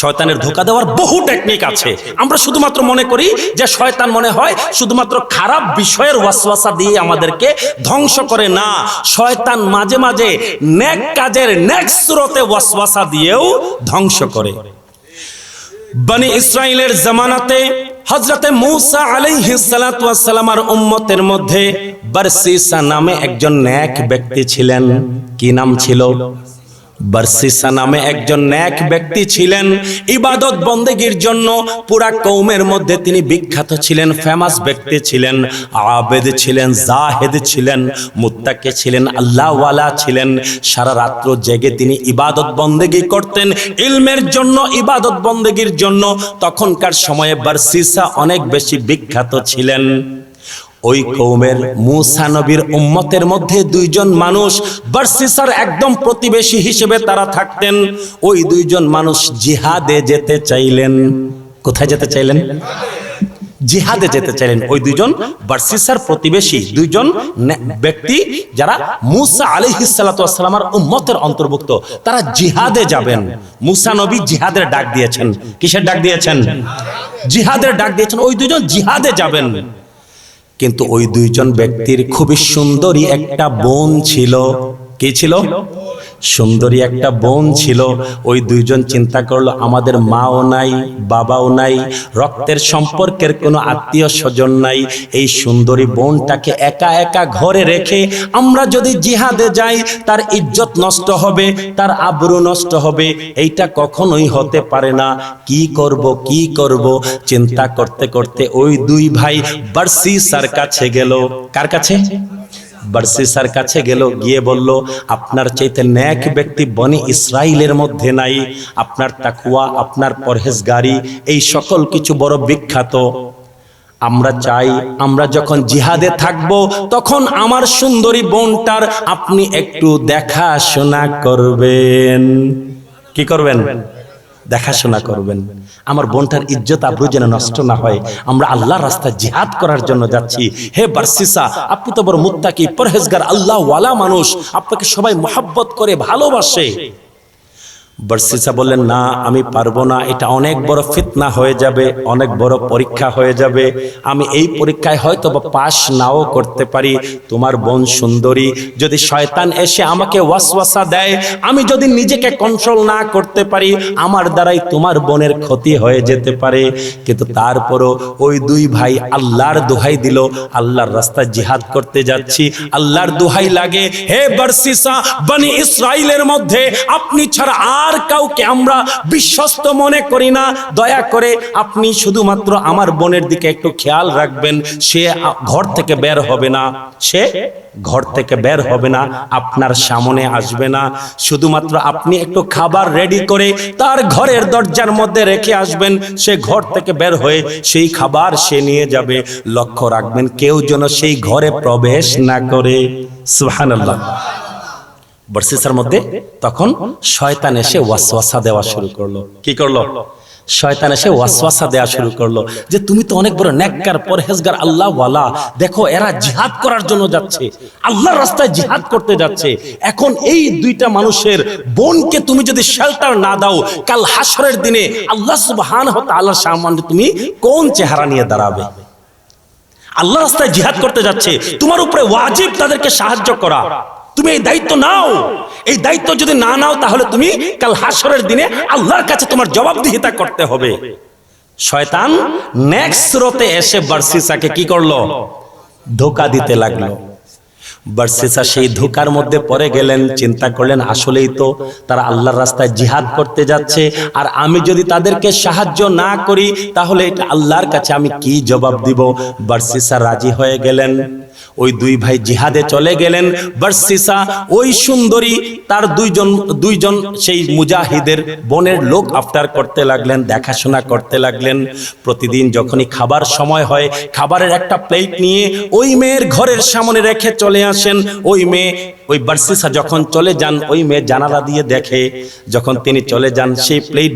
শয়তানের ধোকা দেওয়ার বহু টেকনিক আছে। আমরা শুধুমাত্র মনে করি যে শয়তান মনে হয় শুধুমাত্র খারাপ বিষয়ের ওয়াসওয়াসা দিয়ে আমাদেরকে ধ্বংস করে না। শয়তান মাঝে মাঝে নেক কাজের নেক সুরতে ওয়াসওয়াসা দিয়েও ধ্বংস করে। বনি ইসরায়েলের জামানাতে হজরতে মূসা আলাইহিস সালাতু ওয়াস সালামার উম্মতের মধ্যে বারসিসা নামে একজন ন্যাক ব্যক্তি ছিলেন। কি নাম ছিল? বারসিসা নামে একজন ন্যাক ব্যক্তি ছিলেন। ইবাদত বন্দেগীর জন্য পুরা কৌমের মধ্যে তিনি বিখ্যাত ছিলেন ফেমাস ব্যক্তি ছিলেন, আবেদ ছিলেন, জাহেদ ছিলেন, মুত্তাকে ছিলেন, আল্লাহওয়ালা ছিলেন। সারা রাত্র জেগে তিনি ইবাদত বন্দেগী করতেন। ইলমের জন্য, ইবাদত বন্দেগীর জন্য তখনকার সময়ে বারসিসা অনেক বেশি বিখ্যাত ছিলেন। ওই কৌমের মুসা নবীর উম্মতের মধ্যে দুইজন মানুষ বার্সিসার একদম প্রতিবেশী হিসেবে তারা থাকতেন। ওই দুইজন মানুষ জিহাদে যেতে চাইলেন। কোথায় যেতে চাইলেন? জিহাদে যেতে চাইলেন। ওই দুইজন বার্সিসার প্রতিবেশী দুইজন ব্যক্তি যারা মুসা আলিহিসাল্লামের উম্মতের অন্তর্ভুক্ত। তারা জিহাদে যাবেন। মুসা নবী জিহাদের ডাক দিয়েছেন। কিসের ডাক দিয়েছেন? জিহাদের ডাক দিয়েছেন। ওই দুইজন জিহাদে যাবেন। কিন্তু ওই দুইজন ব্যক্তির খুবই সুন্দরী একটা বোন ছিল। কি ছিল? সুন্দরী একটা বোন ছিল ওই দুইজন চিন্তা করল আমাদের মাও নাই বাবাও নাই রক্তের সম্পর্কের কোনো আত্মীয় স্বজন নাই এই সুন্দরী বোনটাকে একা একা ঘরে রেখে আমরা যদি জিহাদে যাই তার ইজ্জত নষ্ট হবে তার আবরু নষ্ট হবে এইটা কখনোই হতে পারে না। কি করব কি করব? চিন্তা করতে করতে ওই দুই ভাই বার্সি স্যার কাছে গেল। কার কাছে? বার্সিসার কাছে গেল, গিয়ে বলল, আপনার চাইতে ন্যাক ব্যক্তি বনি ইসরাইলের মধ্যে নাই। আপনার তাকুয়া আপনার পরহেজগারি, এই সকল কিছু বড় বিখ্যাত। আমরা চাই, আমরা যখন জিহাদে থাকব, তখন আমার সুন্দরী বোনটার আপনি একটু দেখাশোনা করবেন। কি করবেন? দেখাশোনা করবেন। আমার বোনটার ইজ্জত আব্রু যেন নষ্ট না হয়। আমরা আল্লাহর রাস্তায় জিহাদ করার জন্য যাচ্ছি। হে বার্সিসা, আপনি তো বড় মুত্তাকি, পরহেজগার, আল্লাহওয়ালা মানুষ। আপনাকে সবাই মোহাব্বত করে ভালোবাসে। বার্সিসা বললেন, না, আমি পারব না। এটা অনেক বড় ফিতনা হয়ে যাবে, অনেক বড় পরীক্ষা হয়ে যাবে। আমি এই পরীক্ষায় হয়তো বা পাশ নাও করতে পারি। তোমার বোন সুন্দরী, যদি শয়তান এসে আমাকে ওয়াসওয়াসা দেয়, আমি যদি নিজেকে কন্ট্রোল না করতে পারি, আমার দ্বারাই তোমার বোনের ক্ষতি হয়ে যেতে পারে। কিন্তু তারপরও ওই দুই ভাই আল্লাহর দোহাই দিল, আল্লাহর রাস্তায় জিহাদ করতে যাচ্ছি। আল্লাহর দোহাই লাগে, হে বার্সিসা বনি ইসরাইলের মধ্যে আপনি ছাড়া আর কাউকে আমরা বিশ্বস্ত মনে করি না। দয়া করে আপনি শুধুমাত্র আমার বোনের দিকে একটু খেয়াল রাখবেন। সে ঘর থেকে বের হবে না। সে ঘর থেকে বের হবে না। আপনার সামনে আসবে না। শুধুমাত্র আপনি একটু খাবার রেডি করে তার ঘরের দরজার মধ্যে রেখে আসবেন। সে ঘর থেকে বের হয়ে সেই খাবার সে নিয়ে যাবে। লক্ষ্য রাখবেন, কেউ যেন সেই ঘরে প্রবেশ না করে। সুবহানাল্লাহ। বর্ষিসার মধ্যে তখন শয়তান এসে ওয়াসওয়াসা দেওয়া শুরু করল। কি করল? শয়তান এসে ওয়াসওয়াসা দেওয়া শুরু করল যে তুমি তো অনেক বড় নেককার পরহেজগার আল্লাহ ওয়ালা দেখো, এরা জিহাদ করার জন্য যাচ্ছে। আল্লাহর রাস্তায় জিহাদ করতে যাচ্ছে। এখন এই দুইটা মানুষের বোনকে তুমি যদি শেল্টার না দাও, কাল হাসরের দিনে আল্লাহ সুবহান হতে আল্লাহর সামনে তুমি কোন চেহারা নিয়ে দাঁড়াবে? আল্লাহ রাস্তায় জিহাদ করতে যাচ্ছে। তোমার উপরে ওয়াজিব তাদেরকে সাহায্য করা। তুমি এই দায়িত্ব নাও। এই দায়িত্ব যদি না নাও, তাহলে তুমি কাল হাসরের দিনে আল্লাহর কাছে তোমার জবাবদিহিতা করতে হবে। শয়তান নেক্সট স্রোতে এসে বার্সিসাকে কি করল? ধোকা দিতে লাগল। বার্সিসা সেই ধোকার মধ্যে পড়ে গেলেন, চিন্তা করলেন, আসলেই তো তারা আল্লাহর রাস্তায় জিহাদ করতে যাচ্ছে, আর আমি যদি তাদেরকে সাহায্য না করি, তাহলে এটা আল্লাহর কাছে আমি কি জবাব দিব? বার্সিসা রাজি হয়ে গেলেন। ওই দুই ভাই জিহাদে চলে গেলেন। বার্সিসা, ওই সুন্দরী, তার দুইজন দুইজন সেই মুজাহিদের বনের লোক আফটার করতে লাগলেন, দেখাশোনা করতে লাগলেন। প্রতিদিন যখনই খাবার সময় হয়, খাবারের একটা প্লেট নিয়ে ওই মেয়ের ঘরের সামনে রেখে চলে আসেন। ওই মেয়ে ওই বার্সিসা যখন চলে যান, ওই মেয়ে জানালা দিয়ে দেখে, যখন তিনি চলে যান সেই প্লেট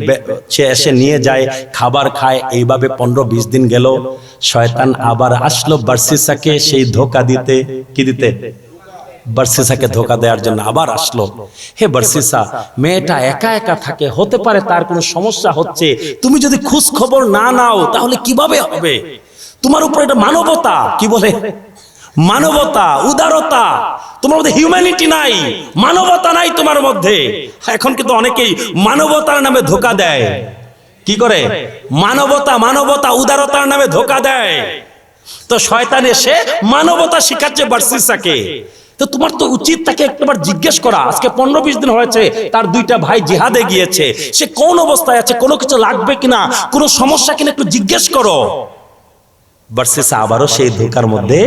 সে এসে নিয়ে যায়, খাবার খায়, এইভাবে পনেরো বিশ দিন গেল। শয়তান আবার আসলো বার্সিসাকে সেই ধোকা দিতে, কি দিতে? বার্সিসাকে ধোকা দেওয়ার জন্য আবার আসলো। হে বার্সিসা, মেয়েটা একা একা থাকে, হতে পারে তার কোনো সমস্যা হচ্ছে। তুমি যদি খোঁজ খবর না নাও, তাহলে কীভাবে হবে? তোমার উপর এটা মানবতা, কি বলে? মানবতা, উদারতা, তোমার মধ্যে হিউম্যানিটি নাই, মানবতা নাই তোমার মধ্যে। এখন কিন্তু অনেকেই মানবতার নামে ধোকা দেয়। কি করে? মানবতা মানবতা, উদারতার নামে ধোকা দেয়। তো শয়তান এসে মানবতা শিখাচ্ছে বার্সিসাকে। তো তোমার তো উচিত তাকে একবার জিজ্ঞেস করা। আজকে পনেরো বিশ দিন হয়েছে, তার দুইটা ভাই জিহাদে গিয়েছে। সে কোন অবস্থায় আছে, কোনো কিছু লাগবে কিনা, কোনো সমস্যা কিনা একটু জিজ্ঞেস করো। বার্সিসা আবারও সেই ধোকার মধ্যে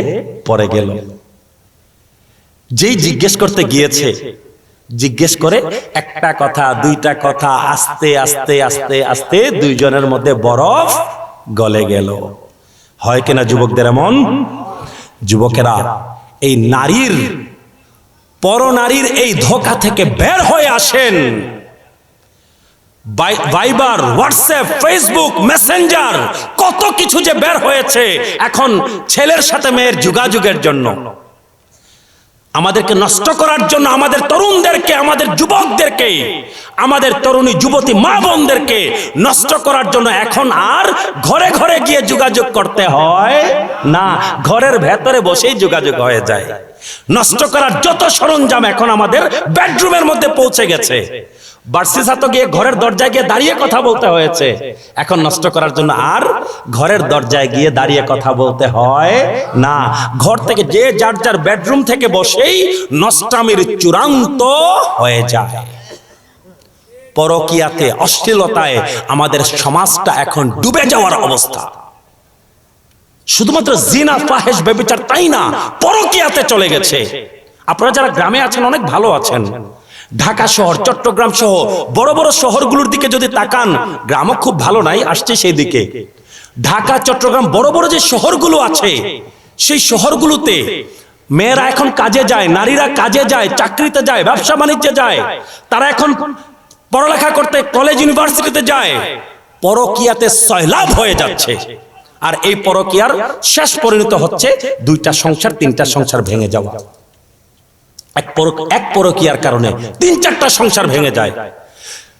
পড়ে গেল। যেই জিজ্ঞেস করতে গিয়েছে, জিজ্ঞেস করে, একটা কথা, দুইটা কথা, আস্তে আস্তে আস্তে আস্তে দুইজনের মধ্যে বরফ গলে গেল। হয় কিনা যুবকদের এমন? যুবকেরা, এই নারীর, পরনারীর এই ধোকা থেকে বের হয়ে আসেন। ভাইবার হোয়াটসঅ্যাপ ফেসবুক মেসেঞ্জার কত কিছু যে বের হয়েছে এখন ছেলের সাথে মেয়ের যোগাযোগের জন্য। আমাদেরকে নষ্ট করার জন্য আমাদের তরুণদেরকে, আমাদের যুবকদেরকে, আমাদের তরুণী যুবতী মা বোনদেরকে নষ্ট করার জন্য এখন আর ঘরে ঘরে গিয়ে যোগাযোগ করতে হয় না। ঘরের ভেতরে বসেই যোগাযোগ হয়ে যায়। নষ্ট করার যত সরঞ্জাম এখন আমাদের বেডরুমের মধ্যে পৌঁছে গেছে। গিয়ে ঘরের দরজায় গিয়ে দাঁড়িয়ে কথা বলতে হয়েছে। এখন নষ্ট করার জন্য আর ঘরের দরজায় গিয়ে দাঁড়িয়ে কথা বলতে হয় না। ঘর থেকে যে যার যার বেডরুম থেকে বসেই নষ্টামির চূড়ান্ত হয়ে যায়। পরকিয়াতে, অশ্লীলতায় আমাদের সমাজটা এখন ডুবে যাওয়ার অবস্থা। শুধুমাত্র জিনা, ফাহেশ বেবিচার তাই না? পরকিয়াতে চলে গেছে। আপনারা যারা গ্রামে আছেন, অনেক ভালো আছেন। ঢাকা শহর, চট্টগ্রাম সহ বড় বড় শহরগুলোর দিকে যদি তাকান, গ্রামও খুব ভালো নাই, আসছে সেই দিকে। ঢাকা, চট্টগ্রাম বড় বড় যে শহরগুলো আছে, সেই শহরগুলোতে মেয়েরা এখন কাজে যায়, নারীরা কাজে যায়, চাকরিতে যায়, ব্যবসা বাণিজ্যে যায়, তারা এখন পড়ালেখা করতে কলেজ ইউনিভার্সিটিতে যায়, পরকিয়াতে সয়লাভ হয়ে যাচ্ছে। আর এই পরকিয়ার শেষ পরিণত হচ্ছে দুইটা সংসার, তিনটা সংসার ভেঙে যাওয়া। এক পর- এক পরকিয়ার কারণে তিন চারটা সংসার ভেঙে যায়।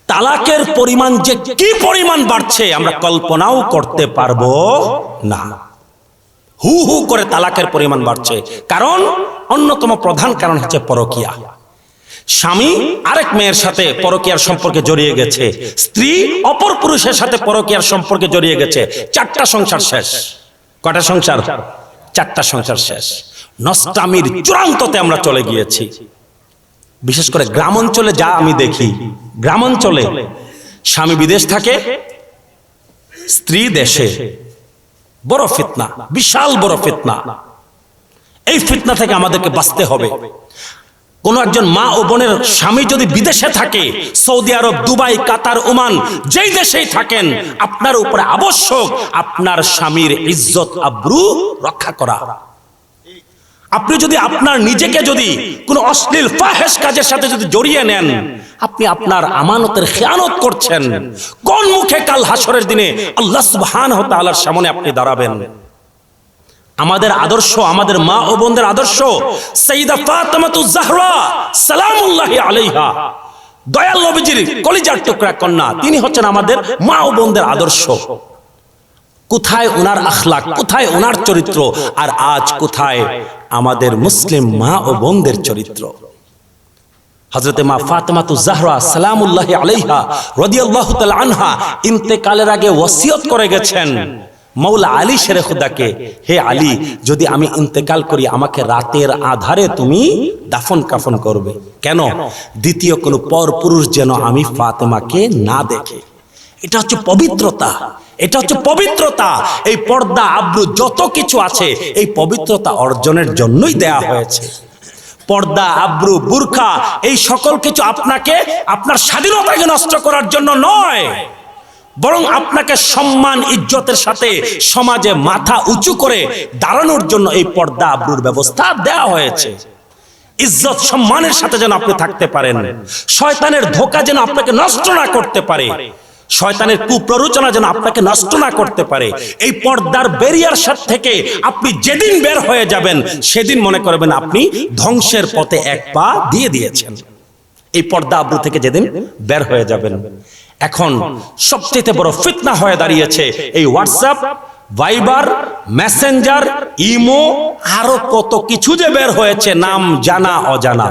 তালাকের পরিমাণ যে কি পরিমাণ বাড়ছে আমরা কল্পনাও করতে পারব না। হু হু করে তালাকের পরিমাণ বাড়ছে। কারণ অন্যতম প্রধান কারণ হচ্ছে পরকিয়া। স্বামী আরেক মেয়ের সাথে পরকিয়ার সম্পর্কে জড়িয়ে গেছে। স্ত্রী অপর পুরুষের সাথে পরকিয়ার সম্পর্কে জড়িয়ে গেছে। চারটা সংসার শেষ। কটা সংসার? চারটা সংসার শেষ। নষ্টামির চূড়ান্ততে আমরা চলে গিয়েছি। বিশেষ করে গ্রাম অঞ্চলে যা আমি দেখি গ্রাম অঞ্চলে স্বামী বিদেশ থাকে, স্ত্রী দেশে। বড় ফিতনা, বিশাল বড় ফিতনা। এই ফিতনা থেকে আমাদেরকে বাঁচতে হবে। কোন একজন মা ও বোনের স্বামী যদি বিদেশে থাকে, Saudi Arab, Dubai, Qatar, Oman, যেই দেশেই থাকেন, আপনার উপরে আবশ্যক আপনার স্বামীর ইজ্জত, আব্রু রক্ষা করা। আপনি যদি আপনার নিজেকে যদি কোনো অশ্লীল ফাহেশ কাজের সাথে যদি জড়িয়ে নেন, আপনি আপনার আমানতের খেয়ানত করছেন। কোন মুখে কাল হাসরের দিনে আল্লাহ সুবহানাহু ওয়া তাআলার সামনে আপনি দাঁড়াবেন? আমাদের আদর্শ, আমাদের মা ও বোনদের আদর্শ সঈদা ফাতেমাতু জাহরা, সালামুল্লাহি আলাইহা। দয়াল নবীজির কলিজার টুকরা কন্যা, তিনি হচ্ছেন আমাদের মা ও বোনদের আদর্শ। কোথায় ওনার আখলাক, কোথায় ওনার চরিত্র, আর আজ কোথায় আমাদের মুসলিম মা ও বোনদের চরিত্র। হজরতে মা ফাতেমাতু জাহরা সালামুল্লাহি আলাইহা রাদিয়াল্লাহু তাআলা আনহা ইন্তেকালের আগে ওসিয়ত করে গেছেন। মৌলা আলী শেরে খুদাকে হে আলী, যদি আমি ইন্তেকাল করি, আমাকে রাতের আধারে তুমি দাফন কাফন করবে। কেন? দ্বিতীয় কোনো পর পুরুষ যেন আমি ফাতেমাকে না দেখে। এটা হচ্ছে পবিত্রতা। এটা হচ্ছে পবিত্রতা। এই পর্দা আব্রু যত কিছু আছে এই পবিত্রতা অর্জনের জন্যই দেয়া হয়েছে। পর্দা আব্রু বুরখা এই সকল কিছু আপনাকে আপনার স্বাধীনতাকে নষ্ট করার জন্য নয়। বরং আপনাকে সম্মান ইজ্জতের সাথে সমাজে মাথা উঁচু করে দাঁড়ানোর জন্য এই পর্দা আব্রুর ব্যবস্থা দেওয়া হয়েছে। ইজ্জত সম্মানের সাথে যেন আপনি থাকতে পারেন। শয়তানের ধোকা যেন আপনাকে নষ্ট না করতে পারে। শয়তানের কুপ্ররোচনা যেন আপনাকে নষ্ট না করতে পারে। এই পর্দার বেরিয়ার সাথ থেকে আপনি যেদিন বের হয়ে যাবেন, সেদিন মনে করবেন আপনি ধ্বংসের পথে এক পা দিয়ে দিয়েছেন। এই পর্দা আব্রু থেকে যেদিন বের হয়ে যাবেন। এখন সবচেয়ে বড় ফিতনা হয়ে দাঁড়িয়েছে এই হোয়াটসঅ্যাপ ভাইবার মেসেঞ্জার ইমো আরও কত কিছু যে বের হয়েছে, নাম জানা, অজানা।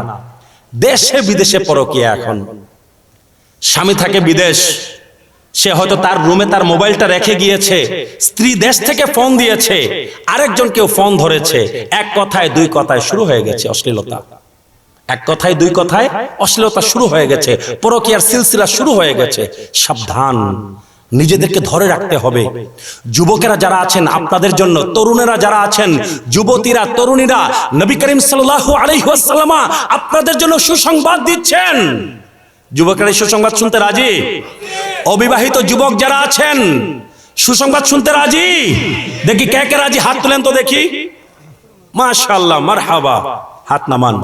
দেশে বিদেশে পরকিয়া এখন। স্বামী থাকে বিদেশ সে হয়তো তার রুমে তার মোবাইলটা রেখে গিয়েছে। স্ত্রী দেশ থেকে ফোন দিয়েছে। আরেকজন কেউ ফোন ধরেছে। এক কথায়, দুই কথায় শুরু হয়ে গেছে অশ্লীলতা। এক কথায়, দুই কথায় অশ্লীলতা শুরু হয়ে গেছে। পরকিয়ার সিলসিলা শুরু হয়ে গেছে। সাবধান। নিজেদেরকে ধরে রাখতে হবে। যুবকেরা যারা আছেন, আপনাদের জন্য, তরুণেরা যারা আছেন, যুবতীরা, তরুণীরা, নবী করিম সাল্লাল্লাহু আলাইহি ওয়াসাল্লামা আপনাদের জন্য সুসংবাদ দিচ্ছেন। যুবকেরা সুসংবাদ শুনতে রাজি? অবিবাহিত যুবক যারা আছেন, সুসংবাদ শুনতে রাজি? দেখি কে কে রাজি? হাত তুলেন তো দেখি। মাশাআল্লাহ, মারহাবা। হাত নামান।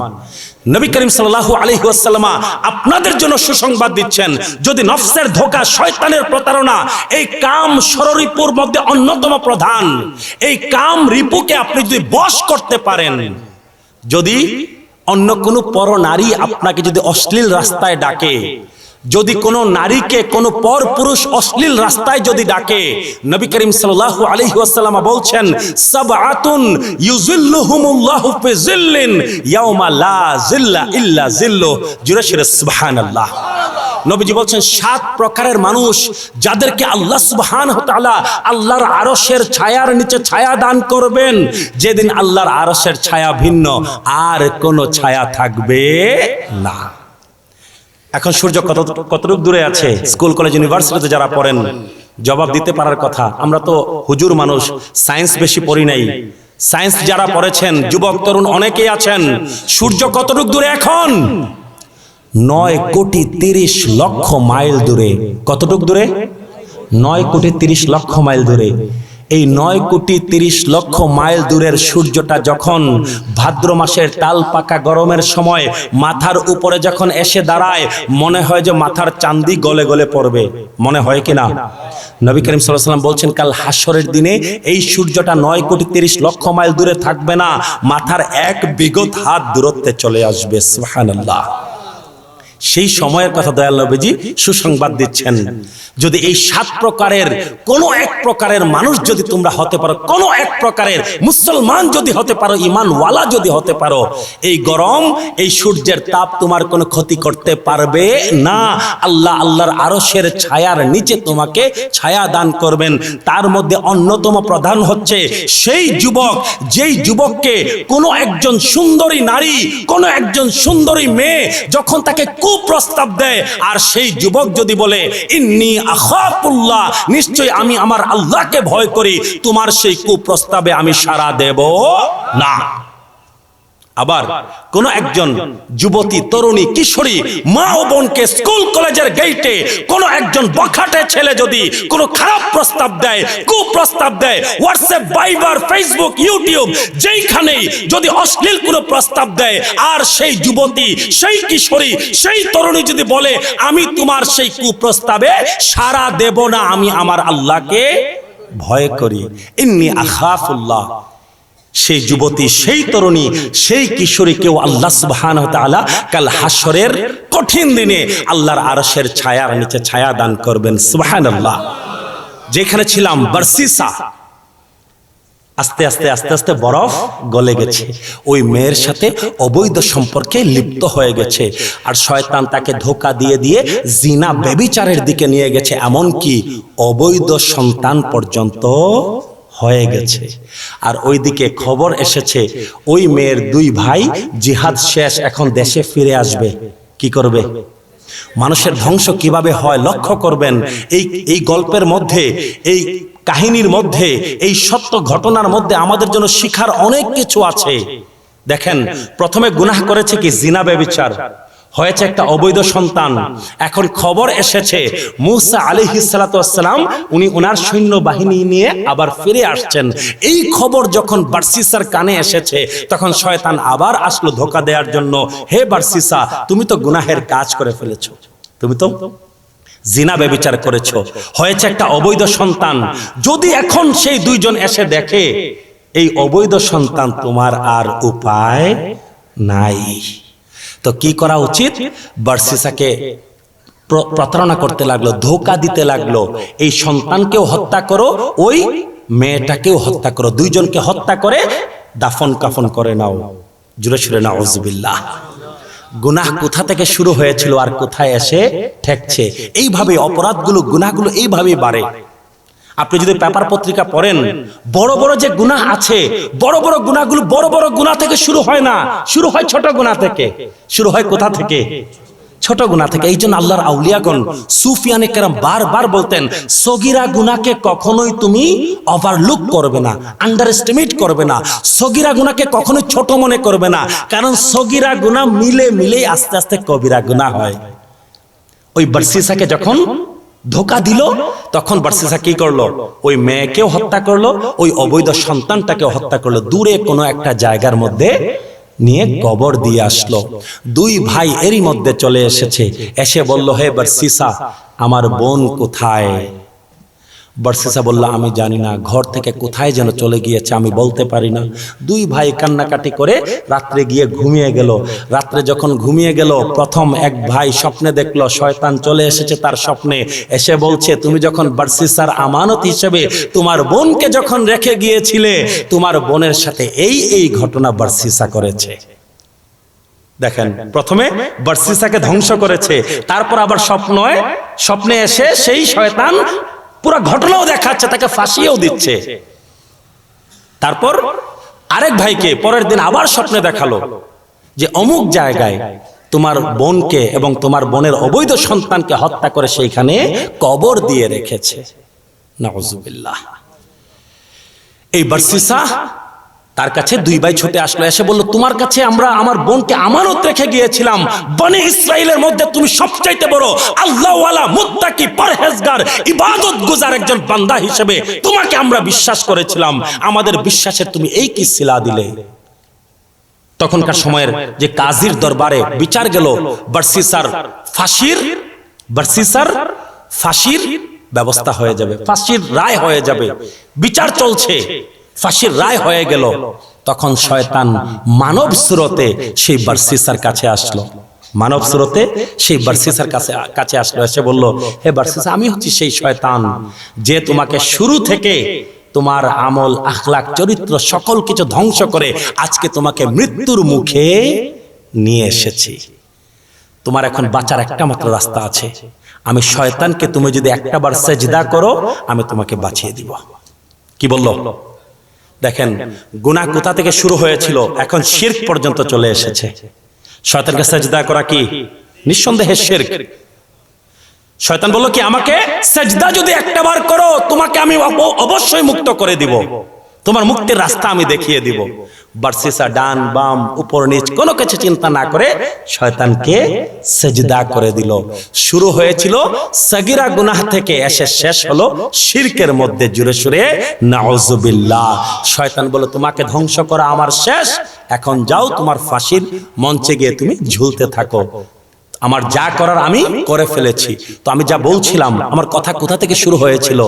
নবী করিম সাল্লাল্লাহু আলাইহি ওয়াসাল্লামা আপনাদের জন্য সুসংবাদ দিচ্ছেন। যদি নফসের ধোকা শয়তানের প্রতারণা, এই কাম সররিপুর মধ্যে অন্যতম প্রধান। এই কাম রিপুকে আপনি যদি বশ করতে পারেন, যদি অন্য কোনো পর নারী আপনাকে যদি অশ্লীল রাস্তায় ডাকে যদি কোনো নারীকে কোনো পর পুরুষ অশ্লীল রাস্তায় যদি ডাকে নবী করিম ওয়াসাল্লাম বলছেন সাবআতুন ইউজিল্লুহুমুল্লাহু ফি জিল্লিন ইয়াউমা লা জিল্লা ইল্লা জিল্লু জুরে সুবহানাল্লাহ। নবীজি বলছেন সাত প্রকারের মানুষ যাদেরকে আল্লাহ সুবহানাহু ওয়া আল্লাহর আরশের ছায়ার নিচে ছায়া দান করবেন। যেদিন আল্লাহর আরশের ছায়া ভিন্ন আর কোনো ছায়া থাকবে না। এখন সূর্য কত কতটুকু দূরে আছে? স্কুল, কলেজ, ইউনিভার্সিটিতে যারা পড়েন, জবাব দিতে পারার কথা। আমরা তো হুজুর মানুষ, সায়েন্স বেশি পড়ি নাই। সায়েন্স যারা পড়েছেন, যুবক, তরুণ অনেকেই আছেন। সূর্য কতটুকু দূরে এখন? নয় কোটি তিরিশ লক্ষ মাইল দূরে। কতটুক দূরে? নয় কোটি তিরিশ লক্ষ মাইল দূরে। এই নয় কোটি তিরিশ লক্ষ মাইল দূরের সূর্যটা যখন ভাদ্র মাসের তাল পাকা গরমের সময় মাথার উপরে যখন এসে দাঁড়ায়, মনে হয় যে মাথার চান্দি গলে গলে পড়বে। মনে হয় কি না? নবী করিম সাল্লাহ সাল্লাম বলছেন, কাল হাসরের দিনে এই সূর্যটা নয় কোটি তিরিশ লক্ষ মাইল দূরে থাকবে না, মাথার এক বিগত হাত দূরত্বে চলে আসবে। সুবহানাল্লাহ। সেই সময়ের কথা দয়াল নবীজি সুসংবাদ দিচ্ছেন। যদি এই সাত প্রকারের কোন এক প্রকারের মানুষ যদি তোমরা হতে পারো কোন এক প্রকারের মুসলমান যদি হতে পারো ইমানওয়ালা যদি হতে পারো এই গরম এই সূর্যের তাপ তোমার কোনো ক্ষতি করতে পারবে? না আল্লাহ আল্লাহর আরশের ছায়ার নিচে তোমাকে ছায়া দান করবেন। তার মধ্যে অন্যতম প্রধান হচ্ছে সেই যুবক যেই যুবককে কোনো একজন সুন্দরী নারী কোনো একজন সুন্দরী মেয়ে যখন তাকে কুপ্রস্তাব দেয়। আর সেই যুবক যদি বলে, ইন্নি আখাফুল্লাহ নিশ্চয় আমি আমার আল্লাহকে ভয় করি। তোমার সেই কুপ্রস্তাবে আমি সারা দেব না। আবার কোন একজন যুবতী, তরুণী, কিশোরী, মা ও বোনকে স্কুল কলেজের গেইটে কোন একজন বখাটে ছেলে যদি কোনো খারাপ প্রস্তাব দেয়, কুপ্রস্তাব দেয় হোয়াটসঅ্যাপ ভাইবার ফেসবুক ইউটিউব যেইখানেই যদি অশ্লীল কোনো প্রস্তাব দেয়, আর সেই যুবতী, সেই কিশোরী, সেই তরুণী যদি বলে, আমি তোমার সেই কুপ্রস্তাবে সারা দেব না, আমি আমার আল্লাহকে ভয় করি। ইন্নি আখাফুল্লাহ। সেই যুবতী, সেই তরুণী, সেই কিশোরী কেউ আল্লাহ সুবহানাহু ওয়া তাআলা কাল হাসরের কঠিন দিনে আল্লাহর আরশের ছায়ার নিচে ছায়া দান করবেন, সুবহানাল্লাহ। যেখানে ছিলাম, বারসিসা। আস্তে আস্তে আস্তে আস্তে বরফ গলে গেছে। ওই মেয়ের সাথে অবৈধ সম্পর্কে লিপ্ত হয়ে গেছে। আর শয়তান তাকে ধোকা দিয়ে দিয়ে জিনা বেবিচারের দিকে নিয়ে গেছে। এমনকি অবৈধ সন্তান পর্যন্ত হয়ে গেছে। আর ওইদিকে খবর এসেছে ওই মেয়ের দুই ভাই জিহাদ শেষ এখন দেশে ফিরে আসবে। কি করবে? মানুষের ধ্বংস কীভাবে হয় লক্ষ্য করবেন? এই এই গল্পের মধ্যে এই কাহিনীর মধ্যে এই সত্য ঘটনার মধ্যে আমাদের জন্য শিখার অনেক কিছু আছে। দেখেন প্রথমে গুনাহ করেছে কি? জিনা বেবিচার হয়েছে একটা অবৈধ সন্তান। এখন খবর এসেছে, মুসা আলী হিসালাতাম উনি ওনার সৈন্য বাহিনী নিয়ে আবার ফিরে আসছেন। এই খবর যখন বার্সিসার কানে এসেছে, তখন শয়তান আবার আসলো ধোকা দেওয়ার জন্য। হে বার্সিসা, তুমি তো গুনাহের কাজ করে ফেলেছ। তুমি তো জিনা বেবিচার করেছ। হয়েছে একটা অবৈধ সন্তান। যদি এখন সেই দুইজন এসে দেখে, এই অবৈধ সন্তান তোমার আর উপায় নাই। তো কি করা উচিত? বার্সিসাকে প্রতারণা করতে লাগল, ধোকা দিতে লাগল। এই সন্তানকেও হত্যা করো, ওই মেয়েটাকেও হত্যা করো। দুইজনকে হত্যা করে দাফন কাফন করে নাও। জুড়ে সুরে না ওজবিল্লাহ গুনাহ কোথা থেকে শুরু হয়েছিল আর কোথায় এসে ঠেকছে? এইভাবে অপরাধগুলো, গুনাহগুলো এইভাবেই বাড়ে। আপনি যদি পেপার পত্রিকা পড়েন বড় বড় যে গুনাহ আছে বড় বড় গুনাহগুলো বড় বড় গুনাহ থেকে শুরু হয় না। শুরু হয় ছোট গুনাহ থেকে। শুরু হয় কোথা থেকে? ছোট গুনাহ থেকে। এই জন্য আল্লাহর আউলিয়াগণ সুফিয়ানে কেরাম বারবার বলতেন সগিরা গুনাহকে কখনোই তুমি ওভারলুক করবে না আন্ডার এস্টিমেট করবে না। সগিরা গুনাহকে কখনোই ছোট মনে করবে না কারণ সগিরা গুনাহ মিলে মিলে আস্তে আস্তে কবিরা গুনাহ হয়। ওই বার্সিসাকে যখন ধোকা দিল তখন বার্সিসা কি করল? ওই মেয়েকেও হত্যা করল ওই অবৈধ সন্তানটাকেও হত্যা করল দূরে কোনো একটা জায়গার মধ্যে নিয়ে কবর দিয়ে আসলো। দুই ভাই এরই মধ্যে চলে এসেছে। এসে বলল হে বার্সিসা আমার বোন কোথায়? বর্ষিসা বলল, আমি জানি না, ঘর থেকে কোথায় যেন চলে গিয়েছে, আমি বলতে পারি না। দুই ভাই কান্নাকাটি করে রাত্রে গিয়ে ঘুমিয়ে গেল। রাত্রে যখন ঘুমিয়ে গেল, প্রথম এক ভাই স্বপ্নে দেখল, শয়তান চলে এসেছে তার স্বপ্নে। এসে বলছে, তুমি যখন বার্সিসার আমানত হিসেবে তোমার বোনকে যখন রেখে গিয়েছিলে, তোমার বোনের সাথে এই এই ঘটনা বার্সিসা করেছে। দেখেন, প্রথমে বার্সিসাকে ধ্বংস করেছে, তারপর আবার স্বপ্নয় স্বপ্নে এসে সেই শয়তান পুরো ঘটনাও দেখাচ্ছে, তাকে ফাঁসিয়েও দিচ্ছে। তারপর আরেক ভাইকে পরের দিন আবার স্বপ্নে দেখাল যে অমুক জায়গায় তোমার বোনকে এবং তোমার বোনের অবৈধ সন্তানকে হত্যা করে সেইখানে কবর দিয়ে রেখেছে। নজুবিল্লাহ এই বার্সিসা তার কাছে দুই ভাই ছুটে আসলো, এসে বলল, তোমার কাছে আমরা আমার বোনকে আমানত রেখে গিয়েছিলাম। বনে ইসরায়েলের মধ্যে তুমি সবচাইতে বড় আল্লাহওয়ালা, মুত্তাকি, পরহেজগার, ইবাদত গুজার একজন বান্দা হিসেবে তোমাকে আমরা বিশ্বাস করেছিলাম। আমাদের বিশ্বাসের তুমি এই কি শিলা দিলে? তখনকার সময়ের যে কাজীর দরবারে বিচার গেল, বার্সিসার ফাঁসির বার্সিসার ফাঁসির ব্যবস্থা হয়ে যাবে, ফাঁসির রায় হয়ে যাবে। বিচার চলছে। ফাঁসির রায় হয়ে গেল। তখন শয়তান মানব স্রোতে সেই বার্সিসার কাছে আসলো। মানব স্রোতে সেই বার্সিসার কাছে কাছে আসলো। এসে বলল হে বার্সিসা আমি হচ্ছি সেই শয়তান যে তোমাকে শুরু থেকে তোমার আমল আখলাক চরিত্র সকল কিছু ধ্বংস করে আজকে তোমাকে মৃত্যুর মুখে নিয়ে এসেছি। তোমার এখন বাঁচার একটা মাত্র রাস্তা আছে। আমি শয়তানকে তুমি যদি একটা বার সেজদা করো আমি তোমাকে বাঁচিয়ে দিব। কি বলল? দেখেন গুনাহ কোথা থেকে শুরু হয়েছিল? এখন শির্ক পর্যন্ত চলে এসেছে। শয়তানকে সাজদা করা কি? নিঃসন্দেহে শির্ক। শয়তান বলল কি আমাকে সাজদা যদি একটা বার করো তোমাকে আমি অবশ্যই মুক্ত করে দিব। তোমার মুক্তির রাস্তা আমি দেখিয়ে দিব। বার্সিসা ডান বাম, উপর, নিচ, কোনো কিছু চিন্তা না করে শয়তানকে সেজদা করে দিল। শুরু হয়েছিল সাগিরা গুনাহ থেকে, এসে শেষ হলো শিরকের মধ্যে জুড়ে সুরে, নাউজুবিল্লাহ। শয়তান বলে তোমাকে ধ্বংস করা আমার শেষ। এখন যাও তোমার ফাঁসির মঞ্চে গিয়ে তুমি ঝুলতে থাকো। আমার যা করার আমি করে ফেলেছি। তো আমি যা বলছিলাম আমার কথা কোথা থেকে শুরু হয়েছিল?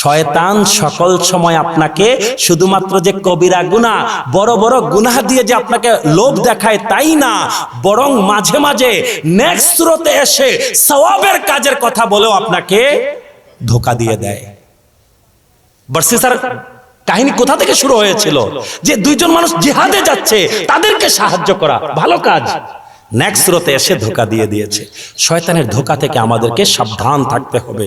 শয়তান সকল সময় আপনাকে শুধুমাত্র যে কবিরা গুনাহ বড় বড় গুনাহ দিয়ে যে আপনাকে লোভ দেখায় তাই না বরং মাঝে মাঝে নেক্সট স্রোতে এসে সওয়াবের কাজের কথা বলেও আপনাকে ধোকা দিয়ে দেয়। বার্সিসার কাহিনী কোথা থেকে শুরু হয়েছিল? যে দুইজন মানুষ জিহাদে যাচ্ছে তাদেরকে সাহায্য করা ভালো কাজ। নেক্সট স্রোতে এসে ধোকা দিয়ে দিয়েছে। শয়তানের ধোকা থেকে আমাদেরকে সাবধান থাকতে হবে।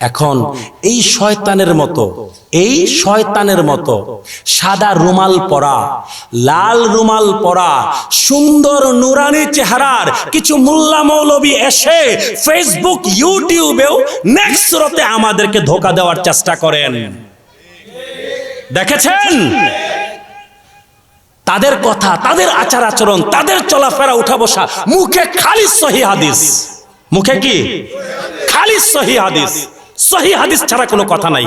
এখন এই শয়তানের মতো, এই শয়তানের মতো সাদা রুমাল পরা, লাল রুমাল পরা, সুন্দর নুরানি চেহারার কিছু মোল্লা মৌলবী এসে ফেসবুক ইউটিউবেও নেক্সট স্রোতে আমাদেরকে ধোকা দেওয়ার চেষ্টা করেন। দেখেছেন? তাদের কথা, তাদের আচার আচরণ তাদের চলাফেরা উঠা বসা মুখে খালি সহি হাদিস। মুখে কি? খালি সহি হাদিস। সহি হাদিস ছাড়া কোনো কথা নাই।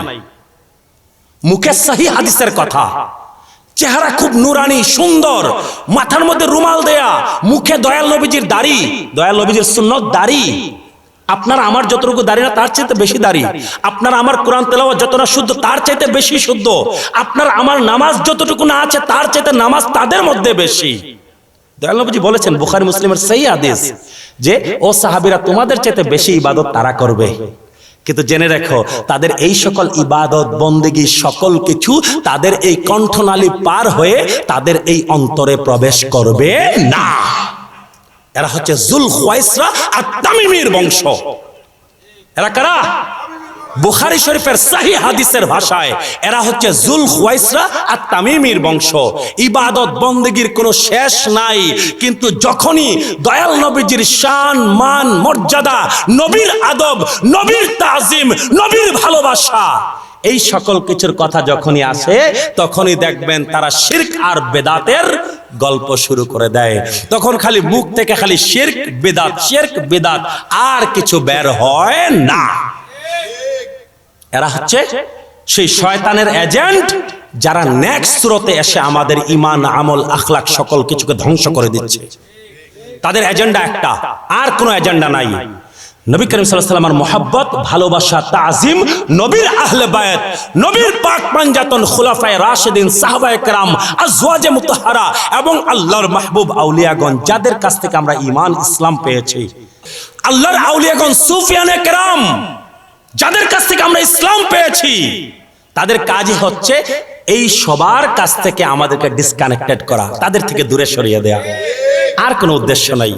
মুখে সহি হাদিসের কথা। চেহারা খুব নুরানি, সুন্দর। মাথার মধ্যে রুমাল দেয়া, মুখে দয়াল নবীজির দাড়ি। দয়াল নবীজির সুন্নত দাড়ি। আপনার আমার যতটুকু দাঁড়ি না, তার চাইতে বেশি দাঁড়ি। আপনার আমার কোরআন তেলাওয়া যত না শুদ্ধ, তার চাইতে বেশি শুদ্ধ। আপনার আমার নামাজ যতটুকু না আছে, তার চাইতে নামাজ তাদের মধ্যে বেশি। দয়াল নবীজি বলেছেন, বুখারী মুসলিমের সেই আদেশ যে, ও সাহাবীরা, তোমাদের চাইতে বেশি ইবাদত তারা করবে। কিন্তু জেনে রেখো, তাদের এই সকল ইবাদত, বন্দেগী সকল কিছু তাদের এই কণ্ঠনালী পার হয়ে তাদের এই অন্তরে প্রবেশ করবে না। এরা হচ্ছে জুল খোয়াইসরা আর তামিমির বংশ। এরা কারা? বুখারী শরীফের সাহি হাদিসের ভাষায় এরা হচ্ছে জুল খুয়াইসরা আর তামিমির বংশ। ইবাদত বন্দেগীর কোনো শেষ নাই, কিন্তু যখনই দয়াল নবীজির শান, মান, মর্যাদা, নবীর আদব, নবীর তাজিম, নবীর ভালোবাসা এই সকল কিছুর কথা যখনই আসে, তখনই দেখবেন তারা শির্ক আর বেদাতের গল্প শুরু করে দেয়। তখন খালি মুখ থেকে খালি শির্ক, বেদাত শির্ক, বেদাত, আর কিছু বের হয় না। এরা হচ্ছে সেই শয়তানের এজেন্ট যারা নেক্সট স্রোতে এসে আমাদের ইমান আমল আখলাক সকল কিছুকে ধ্বংস করে দিচ্ছে। তাদের এজেন্ডা একটা, আর কোনো এজেন্ডা নাই। নবী করিম সাল্লামের মোহাব্বত, ভালোবাসা, তাজিম, নবীর আহলে বায়াত, নবীর পাক পাঞ্জাতন খুলাফায়ে রাশিদিন, সাহাবায়ে কেরাম, আজওয়াজে মুতাহহারা এবং আল্লাহর মাহবুব আউলিয়াগণ, যাদের কাছ থেকে আমরা ইমান ইসলাম পেয়েছি। আল্লাহর আউলিয়াগণ, সুফিয়ানে কেরাম, যাদের কাছ থেকে আমরা ইসলাম পেয়েছি, তাদের কাজই হচ্ছে এই সবার কাছ থেকে আমাদেরকে ডিসকানেক্টেড করা, তাদের থেকে দূরে সরিয়ে দেয়া। আর কোনো উদ্দেশ্য নাই।